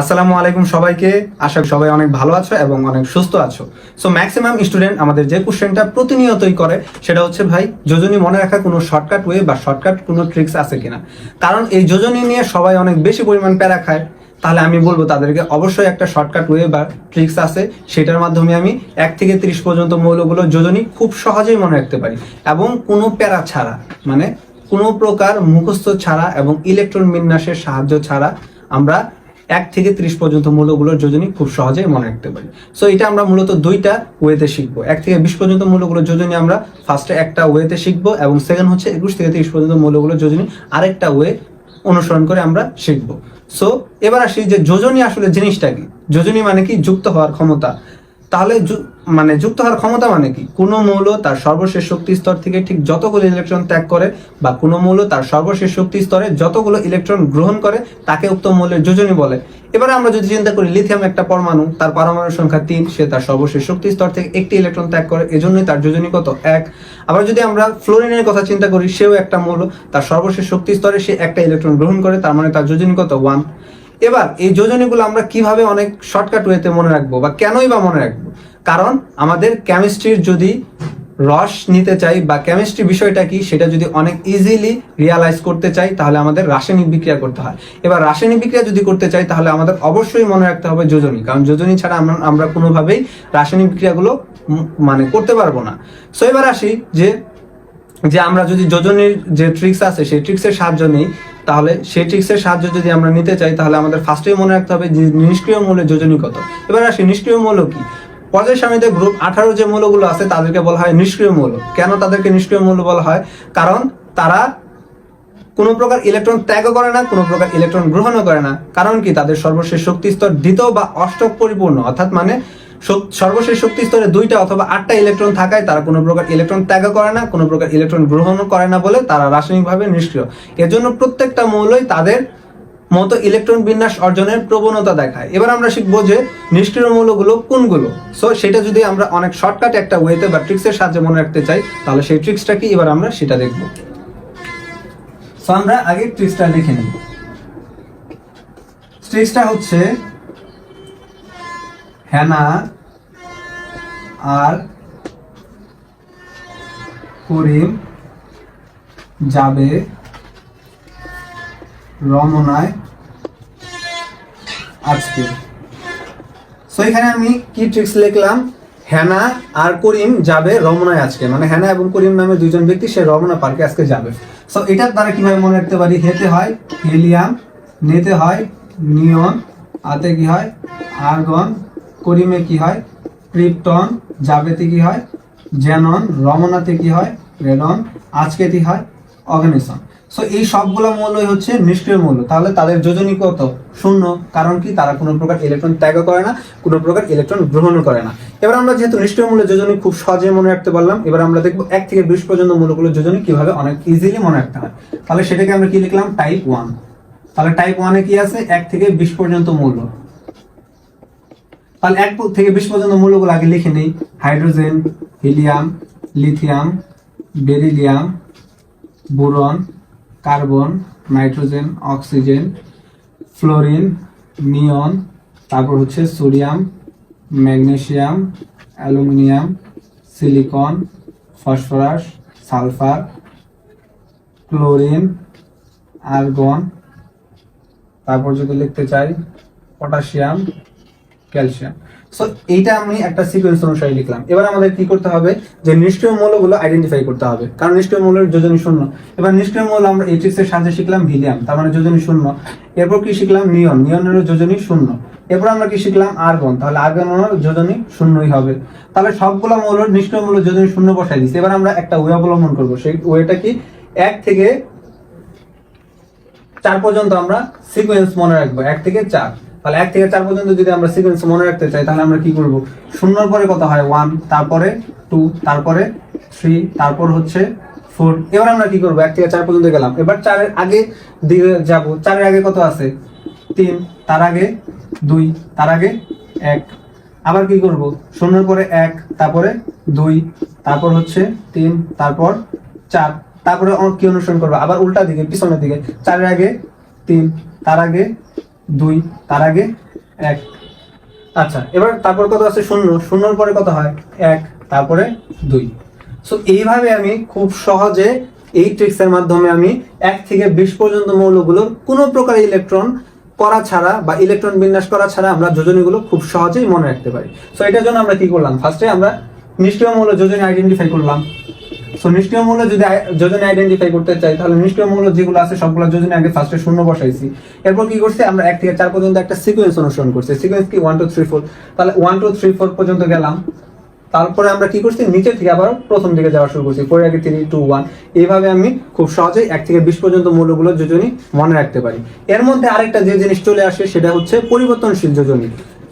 আসসালামু আলাইকুম সবাইকে। আশা সবাই অনেক ভালো আছো এবং অনেক সুস্থ আছো। সো ম্যাক্সিমাম স্টুডেন্ট আমাদের যে কোশ্চেনটা প্রতিনিয়তই করে, সেটা হচ্ছে ভাই, যোজনী মনে রাখা কোনো শর্টকাট ওয়ে বা শর্টকাট কোনো ট্রিক্স আছে কিনা? কারণ এই যোজনী নিয়ে সবাই অনেক বেশি পরিমাণ প্যারা খায়। তাহলে আমি বলব তাদেরকে অবশ্যই একটা শর্টকাট ওয়ে বা ট্রিক্স আছে। সেটার মাধ্যমে আমি এক থেকে ত্রিশ পর্যন্ত মৌলগুলো যোজনী খুব সহজেই মনে রাখতে পারি। এবং কোনো প্যারা ছাড়া মানে কোনো প্রকার মুখস্থ ছাড়া এবং ইলেকট্রন বিন্যাসের সাহায্য ছাড়া আমরা এক থেকে ত্রিশ পর্যন্ত মূল্যগুলোর যোজনী খুব সহজেই মনে রাখতে পারি। সো এটা আমরা মূলত দুইটা ওয়েতে শিখব। এক থেকে বিশ পর্যন্ত মূল্যগুলোর যোজনী আমরা ফার্স্টে একটা ওয়েতে শিখব এবং সেকেন্ড হচ্ছে একুশ থেকে ত্রিশ পর্যন্ত মূল্যগুলোর যোজনী আরেকটা ওয়ে অনুসরণ করে আমরা শিখব। সো এবার আসি যে যোজনী আসলে জিনিসটা কি? যোজনী মানে কি? যুক্ত হওয়ার ক্ষমতা। তাহলে মানে যুক্ত হওয়ার ক্ষমতা মানে কি? কোনো মৌল তার সর্বশেষ শক্তি স্তর থেকে ঠিক যতগুলো ইলেকট্রন ত্যাগ করে বা কোনো মৌল তার সর্বশেষ শক্তি স্তরে যতগুলো ইলেকট্রন গ্রহণ করে তাকে উক্ত মৌলের যোজনী বলে। এবারে আমরা যদি চিন্তা করি লিথিয়াম একটা পরমাণু, তার পারমাণু সংখ্যা তিন, সে তার সর্বশেষ শক্তি স্তর থেকে একটি ইলেকট্রন ত্যাগ করে, এজন্যই তার যোজনী কত? এক। আবার যদি আমরা ফ্লোরিনের কথা চিন্তা করি, সেও একটা মৌল, তার সর্বশেষ শক্তি স্তরে সে একটা ইলেকট্রন গ্রহণ করে, তার মানে তার যোজনী কত? ওয়ান। এবার এই যোজনীগুলো আমরা কীভাবে অনেক শর্টকাট ওয়েতে মনে রাখব বা কেনই বা মনে রাখব? কারণ আমাদের কেমিস্ট্রির যদি রস নিতে চাই বা কেমিস্ট্রি বিষয়টা কি, সেটা যদি অনেক ইজিলি রিয়ালাইজ করতে চাই, তাহলে আমাদের রাসায়নিক বিক্রিয়া করতে হয়। এবার রাসায়নিক বিক্রিয়া যদি করতে চাই, তাহলে আমাদের অবশ্যই মনে রাখতে হবে যোজনী। কারণ যোজনী ছাড়া আমরা আমরা কোনোভাবেই রাসায়নিক বিক্রিয়াগুলো মানে করতে পারব না। সো এবার আসি যে যে আমরা যদি যোজনীর যে ট্রিক্স আছে, সেই ট্রিক্সের সাহায্য নেই, তাহলে সেই ট্রিক্সের সাহায্য যদি আমরা নিতে চাই, তাহলে আমাদের ফার্স্টেই মনে রাখতে হবে যে নিষ্ক্রিয় মৌলের যোজনী কত। এবার আসি, নিষ্ক্রিয় মৌল কি? পর্যায় সারণীতে গ্রুপ আঠারো যে মৌলগুলো আছে তাদেরকে বলা হয় নিষ্ক্রিয় মৌল। কেন তাদেরকে নিষ্ক্রিয় মৌল বলা হয়? কারণ তারা কোনো প্রকার ইলেকট্রন ত্যাগও করে না, কোনো প্রকার ইলেকট্রন গ্রহণও করে না। কারণ কি? তাদের সর্বশেষ শক্তি স্তর দ্বিতীয় বা অষ্টক পরিপূর্ণ। অর্থাৎ মানে সর্বশেষ শক্তি স্তরে দুইটা অথবা আটটা ইলেকট্রন থাকায় তারা কোনো প্রকার ইলেকট্রন ত্যাগ করে না, কোনো প্রকার ইলেকট্রন গ্রহণও করে না বলে তারা রাসায়নিকভাবে নিষ্ক্রিয়। এজন্য প্রত্যেকটা মৌলই তাদের মতো ইলেকট্রন বিন্যাস অর্জনের প্রবণতা দেখায়। এবার আমরা শিখব যে নিষ্ক্রিয় মৌলগুলো কোনগুলো? সো সেটা যদি আমরা অনেক শর্টকাট একটা ওয়েতে বা ট্রিক্সের সাহায্যে মনে রাখতে চাই, তাহলে সেই ট্রিক্সটা কি? এবার আমরা সেটা দেখব। সো আমরা আগে ট্রিক্সটা লিখে নিই ট্রিক্সটা হচ্ছে হ্যানা আর করিম যাবে রমনায় আজকে। সো এখানে আমি কি ট্রিক্স লিখলাম? হ্যানা আর করিম যাবে রমনায় আজকে। মানে হ্যানা এবং করিম নামে দুজন ব্যক্তি, সে রমনা পার্কে আজকে যাবে। সো এটার দ্বারা কীভাবে মনে রাখতে পারি? হেতে হয়, হিলিয়াম, নেতে হয়, নিয়ন, আতে কি হয়, আর্গন, করিমে কি হয়, ক্রিপ্টন যাবেতে কি হয় জ্যানন রমনাতে কি হয়, রেডন আজকেতে হয় অর্গানিজম সো এই সবগুলো মৌলই হচ্ছে নিষ্ক্রিয় মৌল। তাহলে তাদের যোজনী কত? শূন্য। কারণ কি? তারা কোনো প্রকার ইলেকট্রন ত্যাগ করে না, কোনো প্রকার ইলেকট্রন গ্রহণও করে না। এবার আমরা যেহেতু নিষ্ক্রিয় মূল্য যোজনী খুব সহজে মনে রাখতে পারলাম, এবার আমরা দেখব এক থেকে বিশ পর্যন্ত মূলগুলো যোজনী কীভাবে অনেক ইজিলি মনে রাখতে হয়। তাহলে সেটাকে আমরা কি লিখলাম? টাইপ ওয়ান তাহলে টাইপ ওয়ানে কি আছে? এক থেকে বিশ পর্যন্ত মূল্য তাহলে এক থেকে বিশ পর্যন্ত মূল্যগুলো আগে লিখে নেই। Hydrogen, helium, lithium, beryllium, boron carbon, nitrogen, oxygen, fluorine, neon, তারপর হচ্ছে sodium, magnesium, aluminium, silicon, phosphorus, sulphur, chlorine, argon. তারপর যদি লিখতে চাই, পটাশিয়াম ক্যালসিয়াম। সো এইটা আমি একটা সিকোয়েন্স অনুসারে লিখলাম। এবার আমাদের কি করতে হবে? যে নিষ্ক্রিয় মৌলগুলো আইডেন্টিফাই করতে হবে। কারণ নিষ্ক্রিয় মৌলের যোজনী শূন্য। এবার নিষ্ক্রিয় মৌল আমরা এইট্রিক্স এর সাহায্যে শিখলাম হিলিয়াম তার মানে যোজনী শূন্য। এরপর কি শিখলাম? নিয়ন নিয়নের যোজনী শূন্য। এরপর আমরা কি শিখলাম? আর্গন তাহলে আর্গনের যোজনী শূন্যই হবে। তাহলে সবগুলো মৌলের নিষ্ক্রিয় মৌল যোজনী শূন্য বসাই দিচ্ছি এবার আমরা একটা ওয়ে অবলম্বন করব। সেই ওয়েটা কি? এক থেকে চার পর্যন্ত আমরা সিকোয়েন্স মনে রাখব। এক থেকে চার। তাহলে এক থেকে চার পর্যন্ত যদি আমরা সিকোয়েন্স মনে রাখতে চাই, তাহলে আমরা কি করব? শূন্যর পরে কত হয়? ওয়ান তারপরে টু তারপরে থ্রি তারপর হচ্ছে ফোর এবার আমরা কি করব? এক থেকে চার পর্যন্ত গেলাম। এবার চারের আগে দিকে যাব। চারের আগে কত আছে? তিন, তার আগে দুই, তার আগে এক। আবার কি করব? শূন্যর পরে এক, তারপরে দুই, তারপর হচ্ছে তিন, তারপর চার। তারপরে কি অনুসরণ করব? আবার উল্টা দিকে, পিছনের দিকে। চারের আগে তিন, তার আগে দুই, তার আগে এক। আচ্ছা এবার তারপর কত আছে? শূন্য। শূন্যর পরে কত হয়? এক, তারপরে দুই। সো এইভাবে আমি খুব সহজে এই ট্রিক্সের মাধ্যমে আমি এক থেকে বিশ পর্যন্ত মৌলগুলোর কোনো প্রকার ইলেকট্রন করা ছাড়া বা ইলেকট্রন বিন্যাস করা ছাড়া আমরা যোজনীগুলো খুব সহজেই মনে রাখতে পারি। সো এটার জন্য আমরা কি করলাম? ফার্স্টে আমরা নিষ্ক্রিয় মৌল যোজনী আইডেন্টিফাই করলাম। সো নিষ্ক্রিয় মৌল যদি যোজনী আইডেন্টিফাই করতে চাই, তাহলে নিষ্ক্রিয় মৌল যেগুলো আছে, সবগুলো যোজনী আগে ফার্স্টে শূন্য বসাইছি। এরপর কি করছি? আমরা এক থেকে চার পর্যন্ত একটা সিকোয়েন্স অনুসরণ করছি। সিকোয়েন্স কি? ওয়ান টু থ্রি ফোর তাহলে ওয়ান টু থ্রি ফোর পর্যন্ত গেলাম। তারপরে আমরা কি করছি? নিচে থেকে আবার প্রথম দিকে যাওয়া শুরু করছি। ফোর আগে থ্রি টু ওয়ান এইভাবে আমি খুব সহজেই এক থেকে বিশ পর্যন্ত মূল্যগুলো যোজনী মনে রাখতে পারি। এর মধ্যে আরেকটা যে জিনিস চলে আসে, সেটা হচ্ছে পরিবর্তনশীল যোজনী।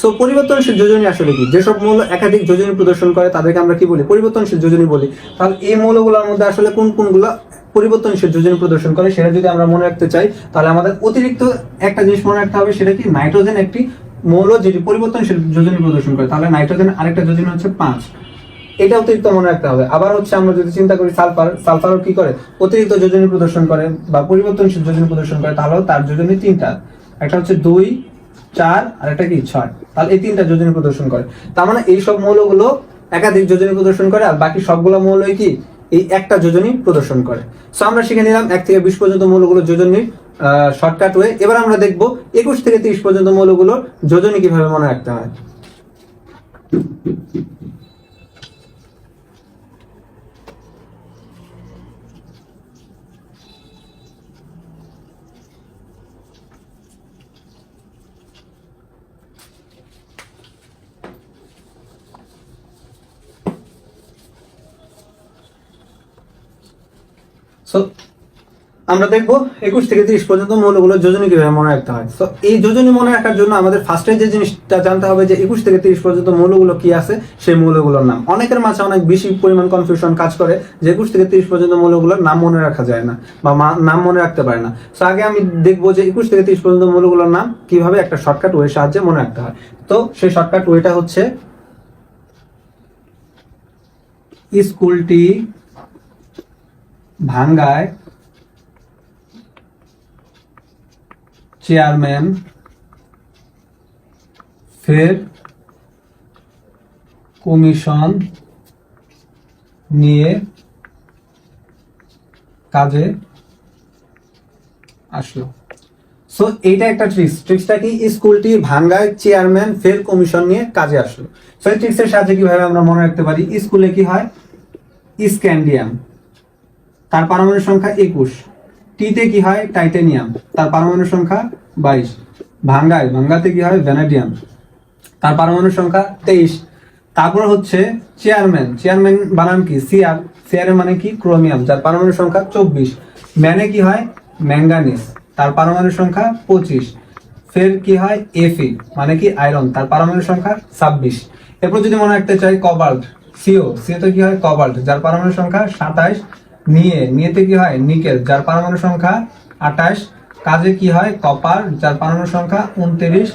সো পরিবর্তনশীল যোজনী আসলে কি? যেসব মৌল একাধিক যোজনী প্রদর্শন করে, তাদেরকে আমরা কি বলি? পরিবর্তনশীল যোজনী বলি। তাহলে এই মৌলগুলোর মধ্যে আসলে কোন কোনগুলো পরিবর্তনশীল যোজনী প্রদর্শন করে, সেটা যদি আমরা মনে রাখতে চাই, তাহলে আমাদের অতিরিক্ত একটা জিনিস মনে রাখতে হবে, সেটা কি? নাইট্রোজেন একটি মৌল যেটি পরিবর্তনশীল যোজনী প্রদর্শন করে। তাহলে নাইট্রোজেন আরেকটা যোজনী হচ্ছে পাঁচ। এটা অতিরিক্ত মনে রাখতে হবে। আবার হচ্ছে আমরা যদি চিন্তা করি, সালফার, সালফারও কি করে? অতিরিক্ত যোজনী প্রদর্শন করে বা পরিবর্তনশীল যোজনী প্রদর্শন করে, তাহলেও তার যোজনী তিনটা। একটা হচ্ছে দুই চার আর একটা কি? ছয়। তাহলে এই তিনটা যোজনী প্রদর্শন করে। তার মানে এই সব মৌলগুলো একাধিক যোজনী প্রদর্শন করে, আর বাকি সবগুলো মৌলই কি? এই একটা যোজনী প্রদর্শন করে। সো আমরা শিখে নিলাম এক থেকে বিশ পর্যন্ত মৌলগুলো যোজনী শর্টকাট হয়ে এবার আমরা দেখব একুশ থেকে তিরিশ পর্যন্ত মৌলগুলোর যোজনী কীভাবে মনে রাখতে হয়। সো আমরা দেখব একুশ থেকে তিরিশ পর্যন্ত মৌলগুলো যোজনী কীভাবে মনে রাখতে হয়। তো এই যোজনী মনে রাখার জন্য আমাদের ফার্স্টে যে জিনিসটা জানতে হবে যে একুশ থেকে তিরিশ পর্যন্ত মৌলগুলো কি আছে, সেই মৌলগুলোর নাম। অনেকের মাঝে অনেক বেশি পরিমাণ কনফিউশন কাজ করে যে একুশ থেকে তিরিশ পর্যন্ত মৌলগুলোর নাম মনে রাখা যায় না বা নাম মনে রাখতে পারে না। তো আগে আমি দেখব যে একুশ থেকে তিরিশ পর্যন্ত মৌলগুলোর নাম কীভাবে একটা শর্টকাট ওয়ের সাহায্যে মনে রাখতে হয়। তো, সেই শর্টকাট ওয়েটা হচ্ছে, স্কুলটি ভাঙ্গায় চেয়ারম্যান ফের কমিশন নিয়ে কাজে আসলো। সো এইটা একটা ট্রিক্স ট্রিক্সটা কি? স্কুলটি ভাঙ্গায় চেয়ারম্যান, ফের কমিশন নিয়ে কাজে আসলো। সো এই ট্রিক্সের সাহায্যে কীভাবে আমরা মনে রাখতে পারি? স্কুলে কি হয়? স্ক্যান্ডিয়াম। তার পারমাণু সংখ্যা একুশ। টিতে কি হয়? টাইটেনিয়াম। তার পারমাণু সংখ্যা বাইশ। ভাঙ্গায়। ভাঙ্গাতে কি হয়? ভ্যানাডিয়াম। তার পারমাণু সংখ্যা তেইশ। তারপর হচ্ছে চেয়ারম্যান। চেয়ারম্যান বানান কি? সিআর এর মানে কি? ক্রোমিয়াম। যার পারমাণু সংখ্যা চব্বিশ। ম্যানে কি হয়? ম্যাঙ্গানিস তার পারমাণু সংখ্যা পঁচিশ। ফের কি হয়? এফি মানে কি? আয়রন। তার পারমাণু সংখ্যা ছাব্বিশ। এরপর যদি মনে রাখতে চাই, কবাল্ট। সিও। সিওতে কি হয়? কবাল্ট। যার পারমাণু সংখ্যা সাতাইশ নিয়ে, নিয়েতে কি হয়? নিকেল, যার পারমাণু সংখ্যা আঠাশ, কাজে কি হয়? কপার, যার পারমাণু সংখ্যা উনত্রিশ,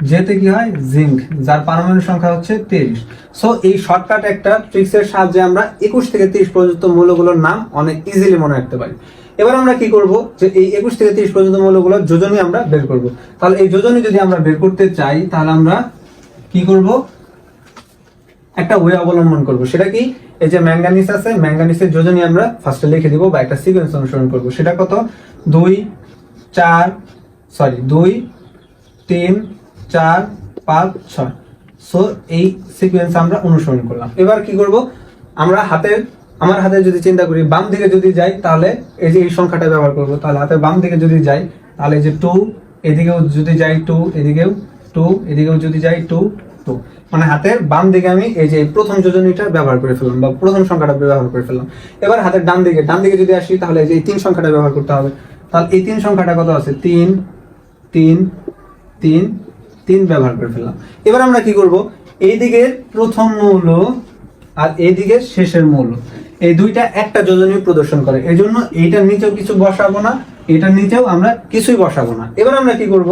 যেতে কি হয়? জিঙ্ক, যার পারমাণু সংখ্যা হচ্ছে তেইশ সো এই শর্টকাট একটা ট্রিক্সের সাহায্যে আমরা একুশ থেকে তিরিশ পর্যন্ত মৌলগুলোর নাম অনেক ইজিলি মনে রাখতে পারি। এবার আমরা কি করব? যে এই একুশ থেকে তিরিশ পর্যন্ত মৌলগুলোর যোজনী আমরা বের করব। তাহলে এই যোজনী যদি আমরা বের করতে চাই, তাহলে আমরা কি করব? একটা ওয়ে অবলম্বন করব। সেটা কি? এই যে ম্যাঙ্গানিস আছে ম্যাঙ্গানিসের যোজনী আমরা ফার্স্টে লিখে দিব বা একটা সিকোয়েন্স অনুসরণ করব। সেটা কত? দুই, চার সরি দুই, তিন, চার, পাঁচ, ছয়। সো এই সিকোয়েন্স আমরা অনুসরণ করলাম। এবার কি করব? আমরা হাতের আমার হাতে যদি চিন্তা করি, বাম দিকে যদি যাই, তাহলে এই যে এই সংখ্যাটা ব্যবহার করব, তাহলে হাতের বাম দিকে যদি যাই, তাহলে যে টু এদিকেও যদি যাই টু এদিকেও টু এদিকেও যদি যাই টু টু মানে হাতের বাম দিকে আমি এই যে প্রথম যোজনীটা ব্যবহার করে ফেললাম বা প্রথম সংখ্যাটা ব্যবহার করে ফেললাম। এবার হাতের ডান দিকে ডান দিকে যদি আসি, তাহলে এই যে তিন সংখ্যাটা ব্যবহার করতে হবে। তাহলে এই তিন সংখ্যাটা কত আছে? তিন তিন তিন তিন ব্যবহার করে ফেললাম। এবার আমরা কি করব? এই দিকের প্রথম মৌল আর এই দিকের শেষের মৌল। এই দুইটা একটা যোজনী প্রদর্শন করে। এই জন্য এইটার নিচেও কিছু বসাবো না এটার নিচেও আমরা কিছুই বসাবো না। এবার আমরা কি করব?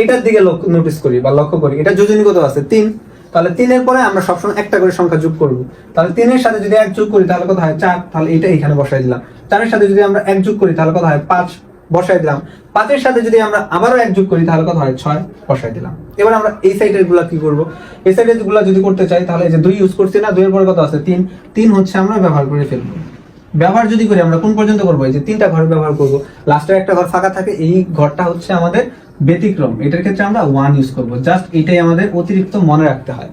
এটার দিকে নোটিস করি বা লক্ষ্য করি। এটা যোজনী কত আছে? তিন। তাহলে তিনের পরে আমরা সবসময় একটা করে সংখ্যা যোগ করব। তাহলে তিনের সাথে যদি এক যোগ করি, তাহলে কত হয়? চার। তাহলে এটা এখানে বসাই দিলাম। চারের সাথে যদি আমরা এক যোগ করি, তাহলে কত হয়? পাঁচ। বসাই দিলাম। পাঁচের সাথে যদি আমরা আবারও এক যোগ করি, তাহলে কত হয়? ছয়। বসাই দিলাম। এবার আমরা এই সাইডেরগুলা কি করব? এই সাইডেরগুলা যদি করতে চাই, তাহলে এই যে দুই ইউজ করছি না, দুইয়ের পরে কত আছে? তিন। তিন হচ্ছে আমরা ব্যবহার করে ফেলব। ব্যবহার যদি করি, আমরা কোন পর্যন্ত করব? এই যে তিনটা ঘর ব্যবহার করব। লাস্টে একটা ঘর ফাঁকা থাকে, এই ঘরটা হচ্ছে আমাদের ব্যতিক্রম। এটার ক্ষেত্রে আমরা ওয়ান ইউজ করব। জাস্ট এটাই আমাদের অতিরিক্ত মনে রাখতে হয়।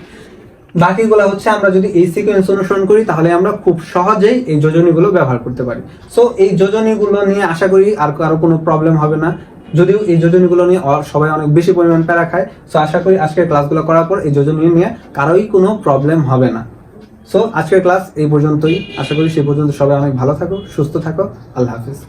বাকিগুলো হচ্ছে আমরা যদি এই সিকোয়েন্স অনুসরণ করি, তাহলে আমরা খুব সহজেই এই যোজনীগুলো ব্যবহার করতে পারি। সো এই যোজনীগুলো নিয়ে আশা করি আর কারও কোনো প্রবলেম হবে না। যদিও এই যোজনীগুলো নিয়ে সবাই অনেক বেশি পরিমাণ প্যারা খায়। সো আশা করি আজকের ক্লাসগুলো করার পর এই যোজনী নিয়ে কারোই কোনো প্রবলেম হবে না। সো আজকের ক্লাস এই পর্যন্তই। আশা করি সেই পর্যন্ত সবাই অনেক ভালো থাকো, সুস্থ থাকো। আল্লাহ হাফিজ।